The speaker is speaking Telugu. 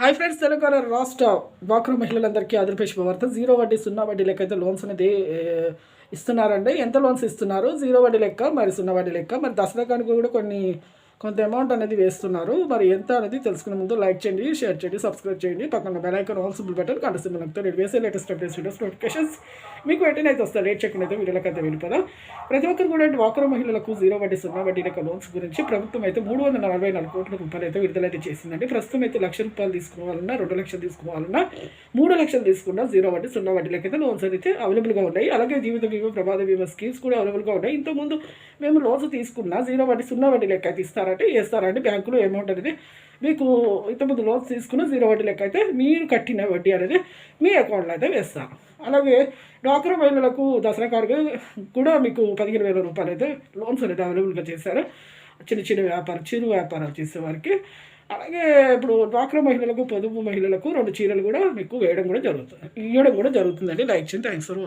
హాయ్ ఫ్రెండ్స్ తెలంగాణ రాష్ట్ర డ్వాక్రా మహిళలందరికీ ఆంధ్రప్రదేశ్ శుభవార్త జీరో వడ్డీ సున్నా వడ్డీ లెక్క అయితే లోన్స్ అనేది ఇస్తున్నారండి. ఎంత లోన్స్ ఇస్తున్నారు? జీరో వడ్డీ లెక్క మరి సున్నా వడ్డీ లెక్క మరి దసరా కానుక కూడా కొన్ని కొంత అమౌంట్ అనేది వేస్తున్నారు. మరి ఎంత అనేది తెలుసుకునే ముందు లైక్ చేయండి షేర్ చేయండి సబ్స్క్రైబ్ చేయండి. పక్కన bell icon all simple button కంటే సింపుల్ నొక్కితే నేను వేసే లేటెస్ట్ అప్డేట్స్ వీడియోస్ నోటిఫికేషన్స్ మీకు వెంటనే అయితే వస్తాయి. రేట్ చెక్కిన అయితే వీడియోలకు అయితే వెళ్ళిపోదా. ప్రతి ఒక్కరు కూడా డ్వాక్రా మహిళలకు జీరో వడ్డీ సున్నా వడ్డీ యొక్క లోన్స్ గురించి ప్రభుత్వం అయితే మూడు వందల నలభై నాలుగు కోట్ల రూపాయలు అయితే విడుదలైతే చేసిందండి. ప్రస్తుతం అయితే లక్ష రూపాయలు తీసుకోవాలన్నా రెండు లక్షలు తీసుకోవాలన్నా మూడు లక్షలు తీసుకున్నా జీరో వడ్డీ సున్నా వడ్డీ అయితే లోన్స్ అయితే అవైలబుల్గా ఉన్నాయి. అలాగే జీవిత బీమా ప్రమాద బీమా స్కీమ్స్ కూడా అవైలబుల్గా ఉన్నాయి. ఇంతకుముందు మేము లోన్స్ తీసుకున్నా జీరో వడ్డీ సున్నా వడ్డీ లెక్క అయితే చేస్తారంటే చేస్తారండి బ్యాంకులో అమౌంట్ అనేది. మీకు ఇంతకుముందు లోన్స్ తీసుకున్న జీరో వడ్డీ లెక్క అయితే మీరు కట్టిన వడ్డీ అనేది మీ అకౌంట్లో అయితే వేస్తారు. అలాగే డ్వాక్రా మహిళలకు దసరా కార్డు కూడా మీకు పదిహేను వేల రూపాయలు అయితే లోన్స్ అనేది అవైలబుల్గా చేశారు. చిన్న చిన్న వ్యాపారం చిరు వ్యాపారాలు చేసేవారికి అలాగే ఇప్పుడు డ్వాక్రా మహిళలకు పొదుపు మహిళలకు రెండు చీరలు కూడా మీకు వేయడం కూడా జరుగుతుంది. ఇవ్వడం కూడా జరుగుతుందండి. లైక్ చేయండి థ్యాంక్స్ ఫర్